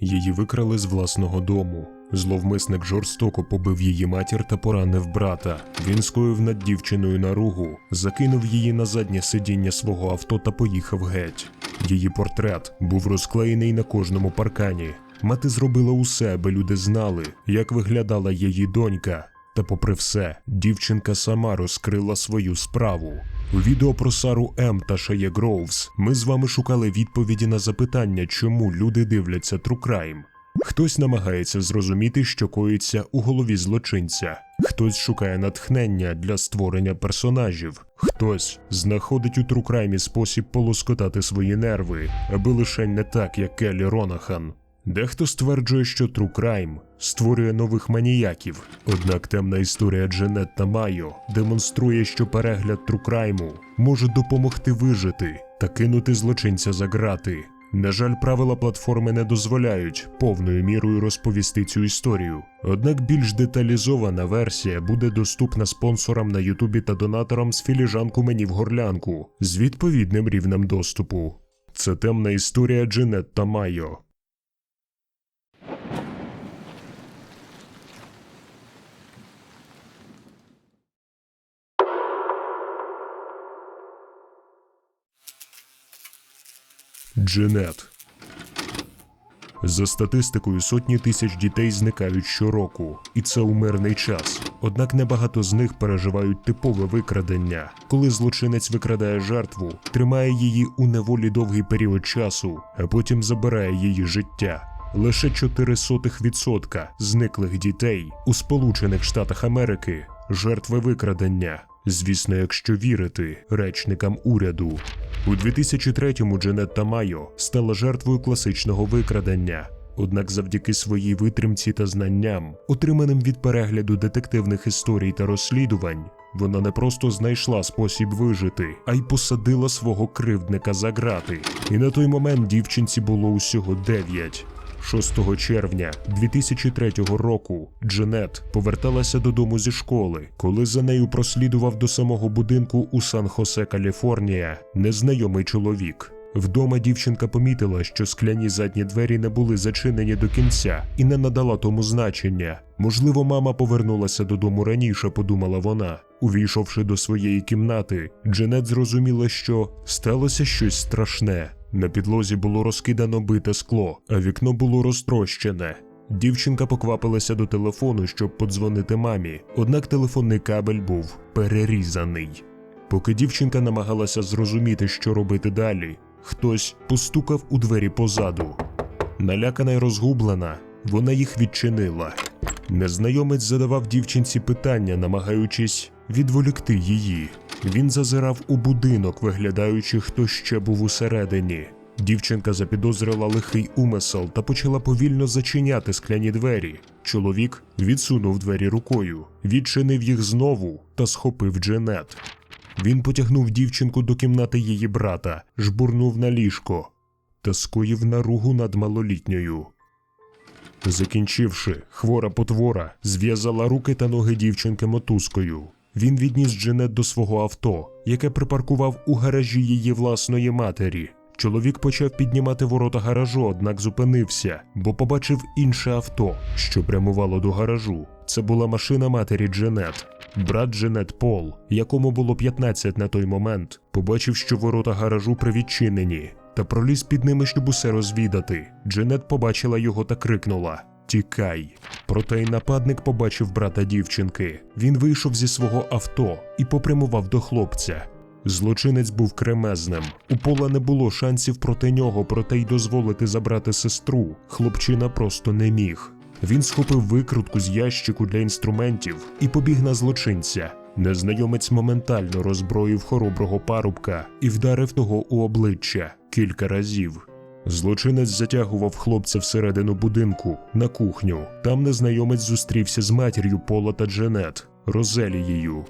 Її викрали з власного дому. Зловмисник жорстоко побив її матір та поранив брата. Він скоїв над дівчиною наругу, закинув її на заднє сидіння свого авто та поїхав геть. Її портрет був розклеєний на кожному паркані. Мати зробила усе, аби люди знали, як виглядала її донька. Та попри все, дівчинка сама розкрила свою справу. У відео про Сару М та Шеє Гроувс ми з вами шукали відповіді на запитання, чому люди дивляться True Crime. Хтось намагається зрозуміти, що коїться у голові злочинця, хтось шукає натхнення для створення персонажів, хтось знаходить у Crime спосіб полоскотати свої нерви, аби лише не так, як Келлі Ронахан. Дехто стверджує, що True Crime створює нових маніяків. Однак темна історія Дженет та Майо демонструє, що перегляд Crime може допомогти вижити та кинути злочинця за грати. На жаль, правила платформи не дозволяють повною мірою розповісти цю історію. Однак більш деталізована версія буде доступна спонсорам на Ютубі та донаторам з філіжанку мені в горлянку з відповідним рівнем доступу. Це темна історія Дженет та Майо. Дженет. За статистикою, сотні тисяч дітей зникають щороку, і це у мирний час. Однак небагато з них переживають типове викрадення, коли злочинець викрадає жертву, тримає її у неволі довгий період часу, а потім забирає її життя. Лише 0,04% зниклих дітей у Сполучених Штатах Америки жертви викрадення. Звісно, якщо вірити речникам уряду. У 2003-му Дженет Тамайо стала жертвою класичного викрадення. Однак завдяки своїй витримці та знанням, отриманим від перегляду детективних історій та розслідувань, вона не просто знайшла спосіб вижити, а й посадила свого кривдника за грати. І на той момент дівчинці було усього 9. 6 червня 2003 року Дженет поверталася додому зі школи, коли за нею прослідував до самого будинку у Сан-Хосе, Каліфорнія, незнайомий чоловік. Вдома дівчинка помітила, що скляні задні двері не були зачинені до кінця і не надала тому значення. Можливо, мама повернулася додому раніше, подумала вона. Увійшовши до своєї кімнати, Дженет зрозуміла, що сталося щось страшне. На підлозі було розкидано бите скло, а вікно було розтрощене. Дівчинка поквапилася до телефону, щоб подзвонити мамі, однак телефонний кабель був перерізаний. Поки дівчинка намагалася зрозуміти, що робити далі, хтось постукав у двері позаду. Налякана й розгублена, вона їх відчинила. Незнайомець задавав дівчинці питання, намагаючись відволікти її. Він зазирав у будинок, виглядаючи, хто ще був усередині. Дівчинка запідозрила лихий умисел та почала повільно зачиняти скляні двері. Чоловік відсунув двері рукою, відчинив їх знову та схопив Дженет. Він потягнув дівчинку до кімнати її брата, жбурнув на ліжко та скоїв наругу над малолітньою. Закінчивши, хвора потвора зв'язала руки та ноги дівчинки мотузкою. Він відніс Дженет до свого авто, яке припаркував у гаражі її власної матері. Чоловік почав піднімати ворота гаражу, однак зупинився, бо побачив інше авто, що прямувало до гаражу. Це була машина матері Дженет. Брат Дженет Пол, якому було 15 на той момент, побачив, що ворота гаражу привідчинені, та проліз під ними, щоб усе розвідати. Дженет побачила його та крикнула: Тікай. Проте й нападник побачив брата дівчинки. Він вийшов зі свого авто і попрямував до хлопця. Злочинець був кремезним. У пола не було шансів проти нього, проте й дозволити забрати сестру. Хлопчина просто не міг. Він схопив викрутку з ящику для інструментів і побіг на злочинця. Незнайомець моментально роззброїв хороброго парубка і вдарив того у обличчя кілька разів. Злочинець затягував хлопця всередину будинку на кухню. Там незнайомець зустрівся з матір'ю Пола та Дженет, Розелією.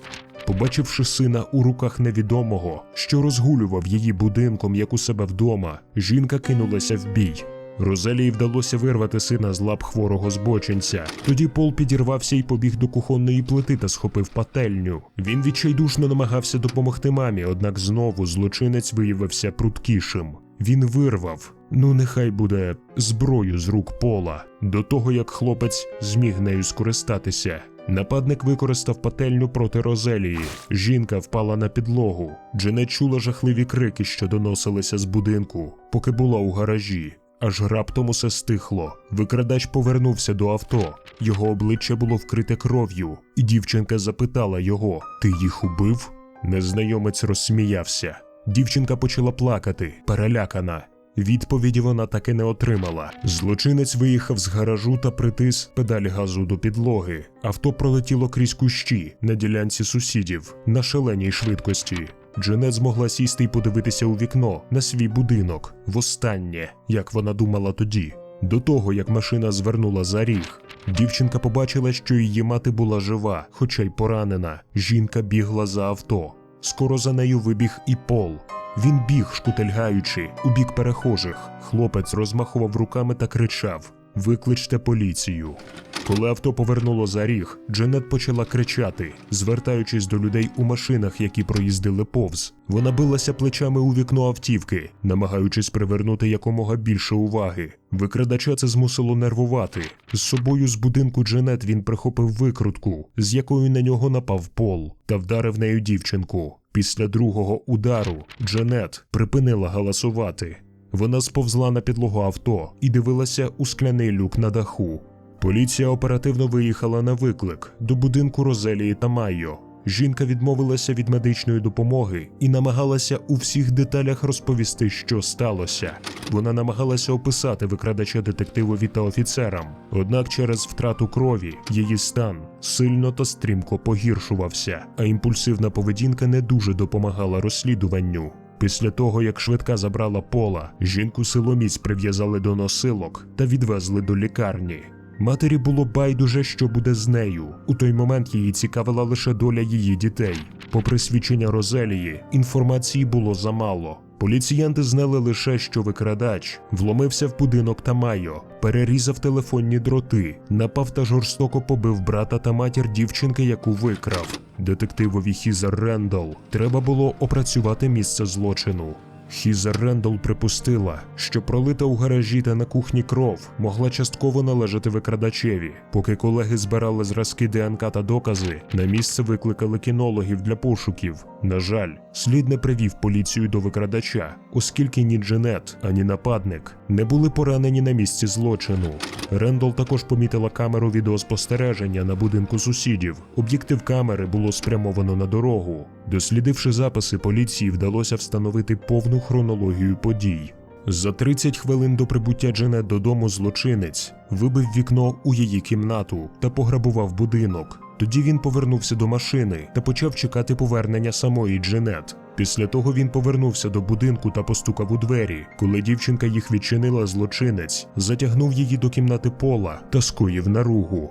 Побачивши сина у руках невідомого, що розгулював її будинком, як у себе вдома, жінка кинулася в бій. Розелії вдалося вирвати сина з лап хворого збочинця. Тоді Пол підірвався і побіг до кухонної плити та схопив пательню. Він відчайдушно намагався допомогти мамі, однак знову злочинець виявився пруткішим. Він вирвав, ну нехай буде зброю з рук пола, до того як хлопець зміг нею скористатися. Нападник використав пательню проти Розелії. Жінка впала на підлогу. Дженет чула жахливі крики, що доносилися з будинку, поки була у гаражі. Аж раптом усе стихло. Викрадач повернувся до авто. Його обличчя було вкрите кров'ю, і дівчинка запитала його: Ти їх убив? Незнайомець розсміявся. Дівчинка почала плакати, перелякана. Відповіді вона так і не отримала. Злочинець виїхав з гаражу та притис педаль газу до підлоги. Авто пролетіло крізь кущі на ділянці сусідів на шаленій швидкості. Дженет змогла сісти і подивитися у вікно на свій будинок востаннє, як вона думала тоді. До того, як машина звернула за ріг, дівчинка побачила, що її мати була жива, хоча й поранена. Жінка бігла за авто. Скоро за нею вибіг і пол. Він біг, шкутельгаючи, у бік перехожих. Хлопець розмахував руками та кричав: Викличте поліцію. Коли авто повернуло за ріг, Дженет почала кричати, звертаючись до людей у машинах, які проїздили повз. Вона билася плечами у вікно автівки, намагаючись привернути якомога більше уваги. Викрадача це змусило нервувати. З собою з будинку Дженет він прихопив викрутку, з якою на нього напав пол, та вдарив нею дівчинку. Після другого удару Дженет припинила галасувати. Вона сповзла на підлогу авто і дивилася у скляний люк на даху. Поліція оперативно виїхала на виклик до будинку Розелії та Майо. Жінка відмовилася від медичної допомоги і намагалася у всіх деталях розповісти, що сталося. Вона намагалася описати викрадача детективові та офіцерам. Однак через втрату крові її стан сильно та стрімко погіршувався, а імпульсивна поведінка не дуже допомагала розслідуванню. Після того, як швидка забрала пола, жінку силоміць прив'язали до носилок та відвезли до лікарні. Матері було байдуже, що буде з нею. У той момент її цікавила лише доля її дітей. Попри свідчення Розелії, інформації було замало. Поліціянти знали лише, що викрадач вломився в будинок Тамайо, перерізав телефонні дроти, напав та жорстоко побив брата та матір дівчинки, яку викрав. Детективові Хізер Рендал треба було опрацювати місце злочину. Хізер Рендал припустила, що пролита у гаражі та на кухні кров могла частково належати викрадачеві. Поки колеги збирали зразки ДНК та докази, на місце викликали кінологів для пошуків. На жаль, слід не привів поліцію до викрадача, оскільки ні Дженет, ані нападник не були поранені на місці злочину. Рендал також помітила камеру відеоспостереження на будинку сусідів. Об'єктив камери було спрямовано на дорогу. Дослідивши записи, поліції вдалося встановити повну хронологію подій. За 30 хвилин до прибуття Дженет додому злочинець вибив вікно у її кімнату та пограбував будинок. Тоді він повернувся до машини та почав чекати повернення самої Дженет. Після того він повернувся до будинку та постукав у двері. Коли дівчинка їх відчинила, злочинець затягнув її до кімнати пола та скоїв наругу.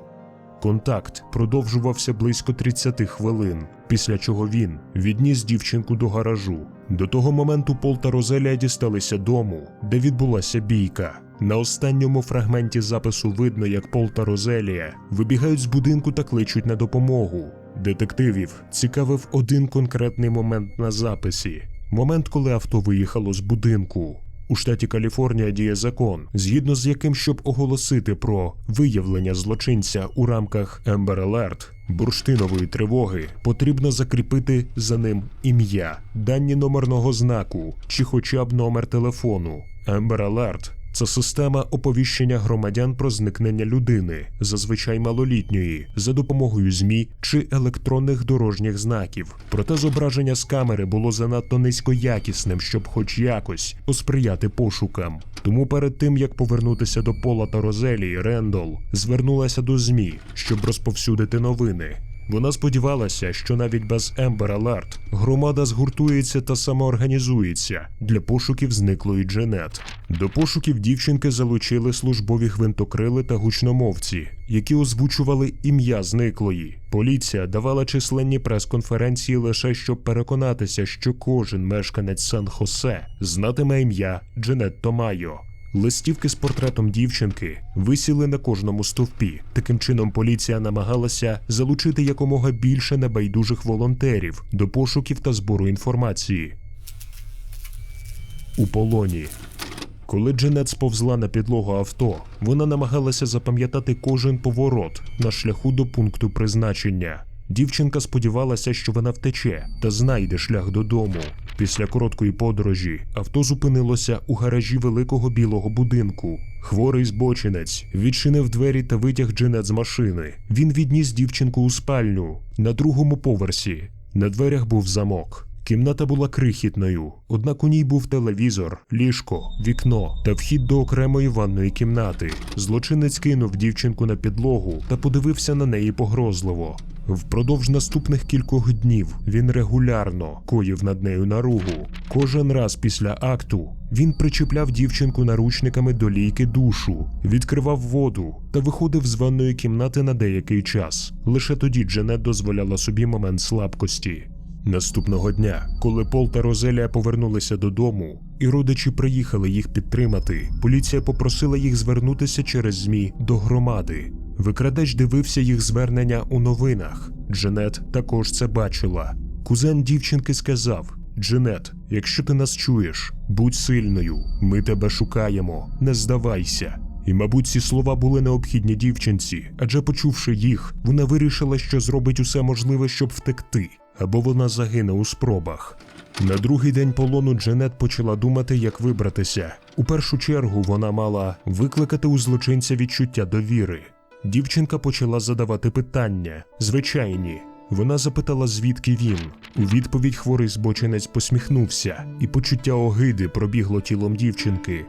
Контакт продовжувався близько 30 хвилин, після чого він відніс дівчинку до гаражу. До того моменту Пол та Розелія дісталися дому, де відбулася бійка. На останньому фрагменті запису видно, як Пол та Розелія вибігають з будинку та кличуть на допомогу. Детективів цікавив один конкретний момент на записі: момент, коли авто виїхало з будинку. У штаті Каліфорнія діє закон, згідно з яким, щоб оголосити про виявлення злочинця у рамках Amber Alert, бурштинової тривоги, потрібно закріпити за ним ім'я, дані номерного знаку чи хоча б номер телефону. Amber Alert – це система оповіщення громадян про зникнення людини, зазвичай малолітньої, за допомогою ЗМІ чи електронних дорожніх знаків. Проте зображення з камери було занадто низькоякісним, щоб хоч якось посприяти пошукам. Тому перед тим як повернутися до Пола та Розелії, Рендол звернулася до ЗМІ, щоб розповсюдити новини. Вона сподівалася, що навіть без Ember Alert громада згуртується та самоорганізується для пошуків зниклої Дженет. До пошуків дівчинки залучили службові гвинтокрили та гучномовці, які озвучували ім'я зниклої. Поліція давала численні прес-конференції лише щоб переконатися, що кожен мешканець Сан-Хосе знатиме ім'я Дженет Томайо. Листівки з портретом дівчинки висіли на кожному стовпі. Таким чином, поліція намагалася залучити якомога більше небайдужих волонтерів до пошуків та збору інформації. у полоні. Коли Дженет сповзла на підлогу авто, вона намагалася запам'ятати кожен поворот на шляху до пункту призначення. Дівчинка сподівалася, що вона втече та знайде шлях додому. Після короткої подорожі авто зупинилося у гаражі великого білого будинку. Хворий збочинець відчинив двері та витяг Дженет з машини. Він відніс дівчинку у спальню на другому поверсі. На дверях був замок. Кімната була крихітною, однак у ній був телевізор, ліжко, вікно та вхід до окремої ванної кімнати. Злочинець кинув дівчинку на підлогу та подивився на неї погрозливо. Впродовж наступних кількох днів він регулярно коїв над нею наругу. Кожен раз після акту він причіпляв дівчинку наручниками до лійки душу, відкривав воду та виходив з ванної кімнати на деякий час. Лише тоді Дженет дозволяла собі момент слабкості. Наступного дня, коли Пол та Розелія повернулися додому, і родичі приїхали їх підтримати, поліція попросила їх звернутися через ЗМІ до громади. Викрадач дивився їх звернення у новинах. Дженет також це бачила. Кузен дівчинки сказав: Дженет, якщо ти нас чуєш, будь сильною, ми тебе шукаємо, не здавайся. І, мабуть, ці слова були необхідні дівчинці, адже почувши їх, вона вирішила, що зробить усе можливе, щоб втекти, або вона загине у спробах. На другий день полону Дженет почала думати, як вибратися. У першу чергу вона мала викликати у злочинця відчуття довіри. Дівчинка почала задавати питання, звичайні. Вона запитала, звідки він. У відповідь хворий збочинець посміхнувся, і почуття огиди пробігло тілом дівчинки.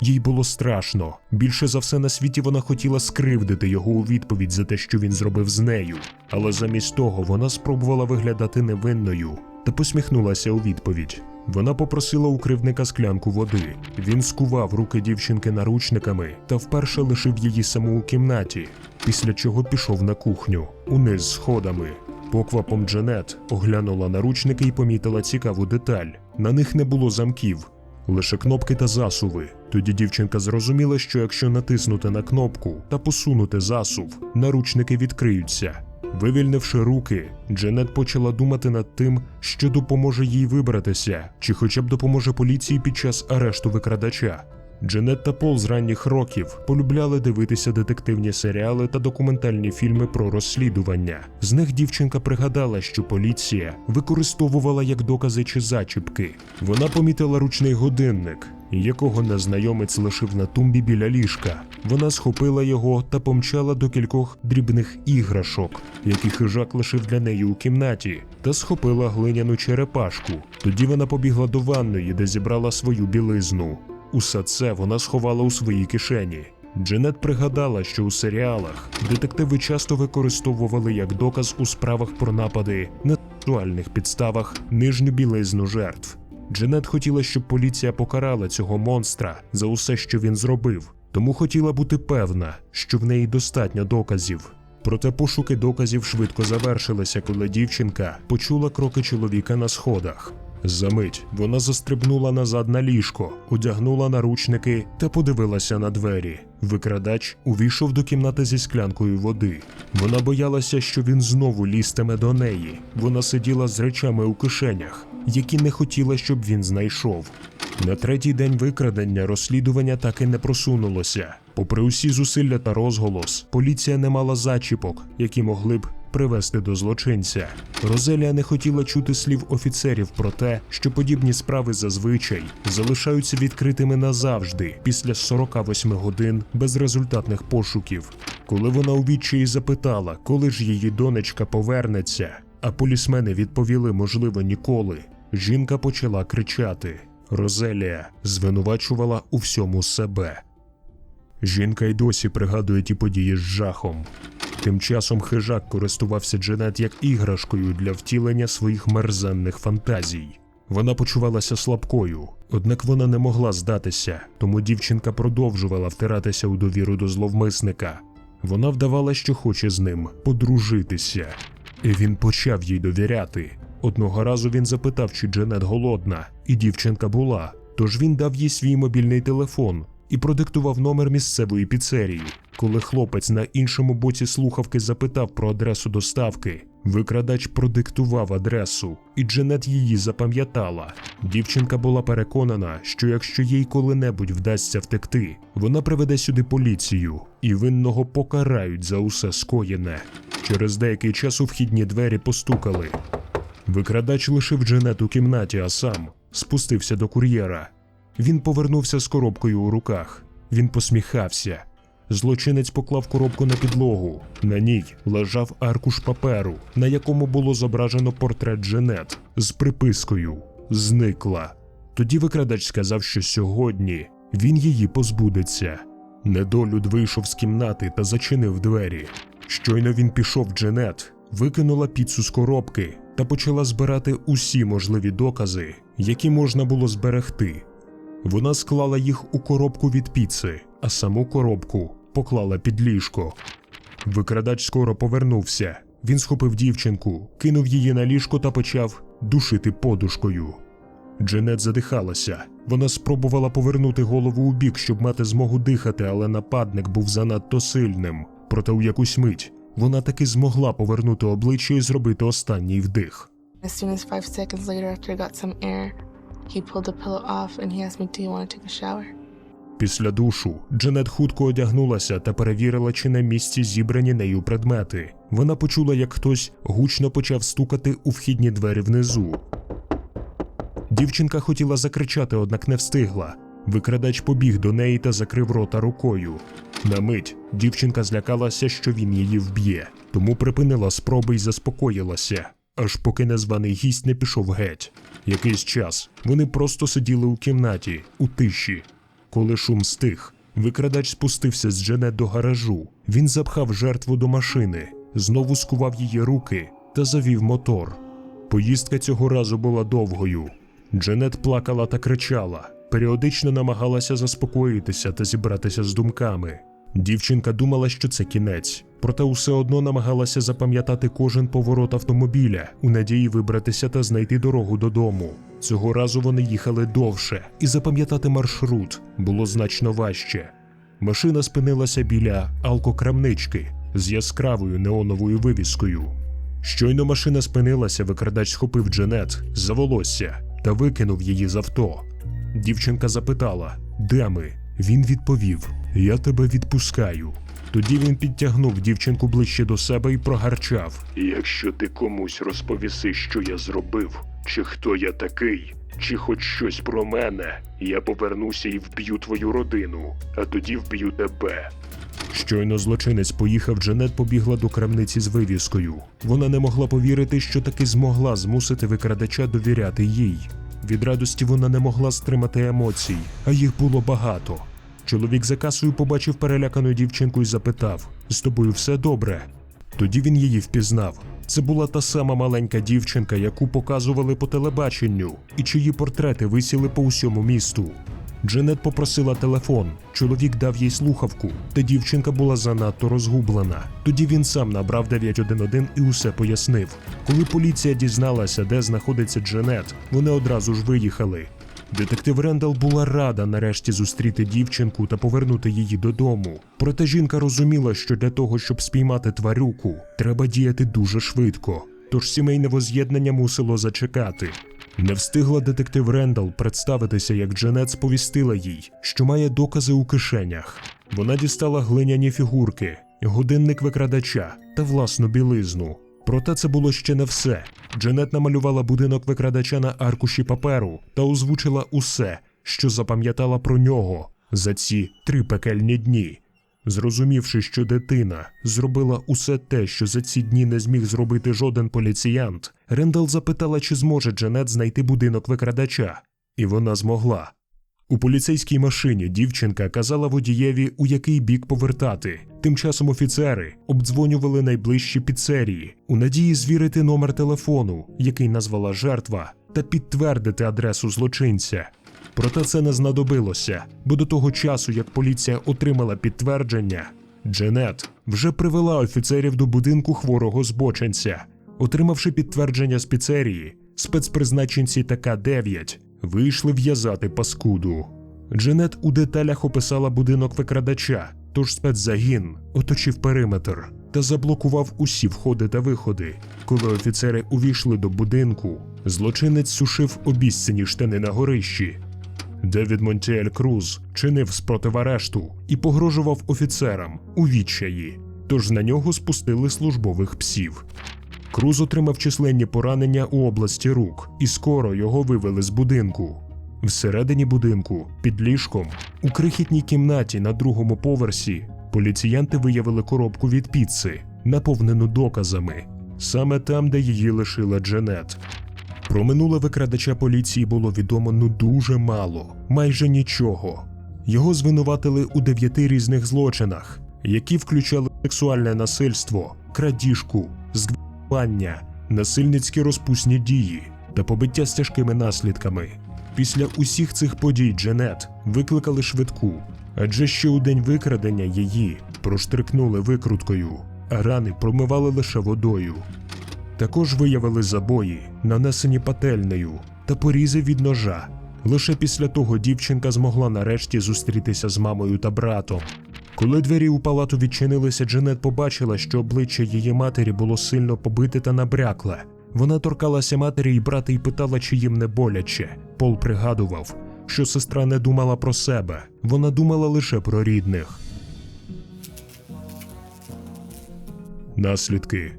Їй було страшно. Більше за все на світі вона хотіла скривдити його у відповідь за те, що він зробив з нею. Але замість того вона спробувала виглядати невинною та посміхнулася у відповідь. Вона попросила у кривника склянку води. Він скував руки дівчинки наручниками та вперше лишив її саму у кімнаті, після чого пішов на кухню, униз сходами. Поквапом Джанет оглянула наручники і помітила цікаву деталь. На них не було замків, лише кнопки та засуви. Тоді дівчинка зрозуміла, що якщо натиснути на кнопку та посунути засув, наручники відкриються. Вивільнивши руки, Дженет почала думати над тим, що допоможе їй вибратися, чи хоча б допоможе поліції під час арешту викрадача. Дженет та Пол з ранніх років полюбляли дивитися детективні серіали та документальні фільми про розслідування. З них дівчинка пригадала, що поліція використовувала як докази чи зачіпки. Вона помітила ручний годинник, якого незнайомець лишив на тумбі біля ліжка. Вона схопила його та помчала до кількох дрібних іграшок, які хижак лишив для неї у кімнаті, та схопила глиняну черепашку. Тоді вона побігла до ванної, де зібрала свою білизну. Усе це вона сховала у своїй кишені. Дженет пригадала, що у серіалах детективи часто використовували як доказ у справах про напади на сексуальних підставах нижню білизну жертв. Дженет хотіла, щоб поліція покарала цього монстра за усе, що він зробив, тому хотіла бути певна, що в неї достатньо доказів. Проте пошуки доказів швидко завершилися, коли дівчинка почула кроки чоловіка на сходах. Замить вона застрибнула назад на ліжко, одягнула наручники та подивилася на двері. Викрадач увійшов до кімнати зі склянкою води. Вона боялася, що він знову лізтиме до неї. Вона сиділа з речами у кишенях, які не хотіла, щоб він знайшов. На третій день викрадення розслідування так і не просунулося. Попри усі зусилля та розголос, поліція не мала зачіпок, які могли б привести до злочинця. Розелія не хотіла чути слів офіцерів про те, що подібні справи зазвичай залишаються відкритими назавжди після 48 годин безрезультатних пошуків. Коли вона у відчаї запитала, коли ж її донечка повернеться, а полісмени відповіли, можливо, ніколи. Жінка почала кричати. Розелія звинувачувала у всьому себе. Жінка й досі пригадує ті події з жахом. Тим часом хижак користувався Дженет як іграшкою для втілення своїх мерзенних фантазій. Вона почувалася слабкою, однак вона не могла здатися, тому дівчинка продовжувала втиратися у довіру до зловмисника. Вона вдавала, що хоче з ним подружитися, і він почав їй довіряти. Одного разу він запитав, чи Дженет голодна, і дівчинка була. Тож він дав їй свій мобільний телефон і продиктував номер місцевої піцерії. Коли хлопець на іншому боці слухавки запитав про адресу доставки, Викрадач продиктував адресу, і Дженет її запам'ятала. Дівчинка була переконана, що якщо їй коли-небудь вдасться втекти, вона приведе сюди поліцію, і винного покарають за усе скоєне. Через деякий час у вхідні двері постукали. Викрадач лишив Дженет у кімнаті, а сам спустився до кур'єра. Він повернувся з коробкою у руках. Він посміхався. Злочинець поклав коробку на підлогу. На ній лежав аркуш паперу, на якому було зображено портрет Дженет з припискою Зникла. Тоді викрадач сказав, що сьогодні він її позбудеться. Недолюд вийшов з кімнати та зачинив двері. Щойно він пішов Дженет, викинула піцу з коробки та почала збирати усі можливі докази, які можна було зберегти. Вона склала їх у коробку від піци, а саму коробку поклала під ліжко. Викрадач скоро повернувся. Він схопив дівчинку, кинув її на ліжко та почав душити подушкою. Дженет задихалася. Вона спробувала повернути голову у бік, щоб мати змогу дихати, але нападник був занадто сильним. Проте у якусь мить вона таки змогла повернути обличчя і зробити останній вдих. As soon as five seconds later, after I got some air, he pulled the pillow off and he asked me, Do you want to take a shower? Після душу Дженет хутко одягнулася та перевірила, чи на місці зібрані нею предмети. Вона почула, як хтось гучно почав стукати у вхідні двері внизу. Дівчинка хотіла закричати, однак не встигла. Викрадач побіг до неї та закрив рота рукою. На мить дівчинка злякалася, що він її вб'є, тому припинила спроби й заспокоїлася, аж поки незваний гість не пішов геть. Якийсь час вони просто сиділи у кімнаті, у тиші. Коли шум стих, викрадач спустився з Дженет до гаражу. Він запхав жертву до машини, знову скував її руки та завів мотор. Поїздка цього разу була довгою. Дженет плакала та кричала, періодично намагалася заспокоїтися та зібратися з думками. Дівчинка думала, що це кінець, проте усе одно намагалася запам'ятати кожен поворот автомобіля у надії вибратися та знайти дорогу додому. Цього разу вони їхали довше, і запам'ятати маршрут було значно важче. Машина спинилася біля алкокрамнички з яскравою неоновою вивіскою. Щойно машина спинилася, викрадач схопив Дженет за волосся та викинув її з авто. Дівчинка запитала, де ми? Він відповів: Я тебе відпускаю. Тоді він підтягнув дівчинку ближче до себе і прогарчав: Якщо ти комусь розповіси, що я зробив, чи хто я такий, чи хоч щось про мене, я повернуся і вб'ю твою родину, а тоді вб'ю тебе. Щойно злочинець поїхав, Джанет побігла до крамниці з вивіскою. Вона не могла повірити, що таки змогла змусити викрадача довіряти їй. Від радості вона не могла стримати емоцій, а їх було багато. Чоловік за касою побачив перелякану дівчинку і запитав: З тобою все добре? Тоді він її впізнав. Це була та сама маленька дівчинка, яку показували по телебаченню, і чиї портрети висіли по усьому місту. Дженет попросила телефон. Чоловік дав їй слухавку, та дівчинка була занадто розгублена. Тоді він сам набрав 911 і усе пояснив. Коли поліція дізналася, де знаходиться Дженет, вони одразу ж виїхали. Детектив Рендал була рада нарешті зустріти дівчинку та повернути її додому. Проте жінка розуміла, що для того, щоб спіймати тварюку, треба діяти дуже швидко. Тож сімейне воз'єднання мусило зачекати. Не встигла детектив Рендал представитися, як Дженет сповістила їй, що має докази у кишенях. Вона дістала глиняні фігурки, годинник викрадача та власну білизну. Проте це було ще не все. Дженет намалювала будинок викрадача на аркуші паперу та озвучила усе, що запам'ятала про нього за ці три пекельні дні. Зрозумівши, що дитина зробила усе те, що за ці дні не зміг зробити жоден поліціянт, Рендал запитала, чи зможе Дженет знайти будинок викрадача, і вона змогла. У поліцейській машині дівчинка казала водієві, у який бік повертати. Тим часом офіцери обдзвонювали найближчі піцерії у надії звірити номер телефону, який назвала жертва, та підтвердити адресу злочинця. Проте це не знадобилося, бо до того часу, як поліція отримала підтвердження, Дженет вже привела офіцерів до будинку хворого збоченця. Отримавши підтвердження з піцерії, спецпризначенці ТК-9 вийшли в'язати паскуду. Дженет у деталях описала будинок викрадача, тож спецзагін оточив периметр. та заблокував усі входи та виходи. Коли офіцери увійшли до будинку, злочинець сушив обіцяні штани на горищі. Девід Монтіель Круз чинив спротив арешту і погрожував офіцерам у відчаї, тож на нього спустили службових псів. Круз отримав численні поранення у області рук, і скоро його вивели з будинку. Всередині будинку, під ліжком, у крихітній кімнаті на другому поверсі, поліціянти виявили коробку від піци, наповнену доказами, саме там, де її лишила Дженет. Про минуле викрадача поліції було відомо ну дуже мало, майже нічого. Його звинуватили у дев'яти різних злочинах, які включали сексуальне насильство, крадіжку, зґвалтування, насильницькі розпусні дії та побиття з тяжкими наслідками. Після усіх цих подій Дженет викликали швидку, адже ще у день викрадення її проштрикнули викруткою, а рани промивали лише водою. Також виявили забої, нанесені пательнею та порізи від ножа. Лише після того дівчинка змогла нарешті зустрітися з мамою та братом. Коли двері у палату відчинилися, Дженет побачила, що обличчя її матері було сильно побите та набрякле. Вона торкалася матері і брата і питала, чи їм не боляче. Пол пригадував, що сестра не думала про себе, вона думала лише про рідних. Наслідки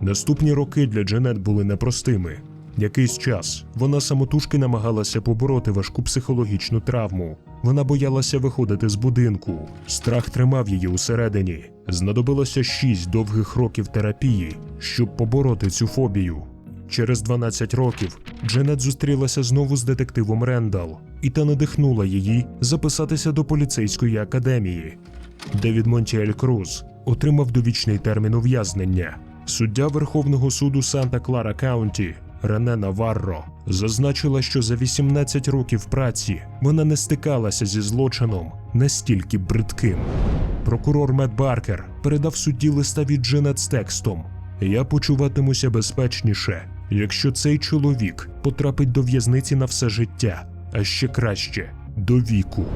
Наступні роки для Дженет були непростими. Якийсь час вона самотужки намагалася побороти важку психологічну травму. Вона боялася виходити з будинку. Страх тримав її усередині. Знадобилося шість довгих років терапії, щоб побороти цю фобію. Через 12 років Дженет зустрілася знову з детективом Рендал, і та надихнула її записатися до поліцейської академії. Девід Монтіель Круз отримав довічний термін ув'язнення. Суддя Верховного суду Санта Клара Каунті Рене Наварро зазначила, що за 18 років праці вона не стикалася зі злочином настільки бридким. Прокурор Мет Баркер передав судді листа від Дженет з текстом: Я почуватимуся безпечніше, якщо цей чоловік потрапить до в'язниці на все життя, а ще краще до віку.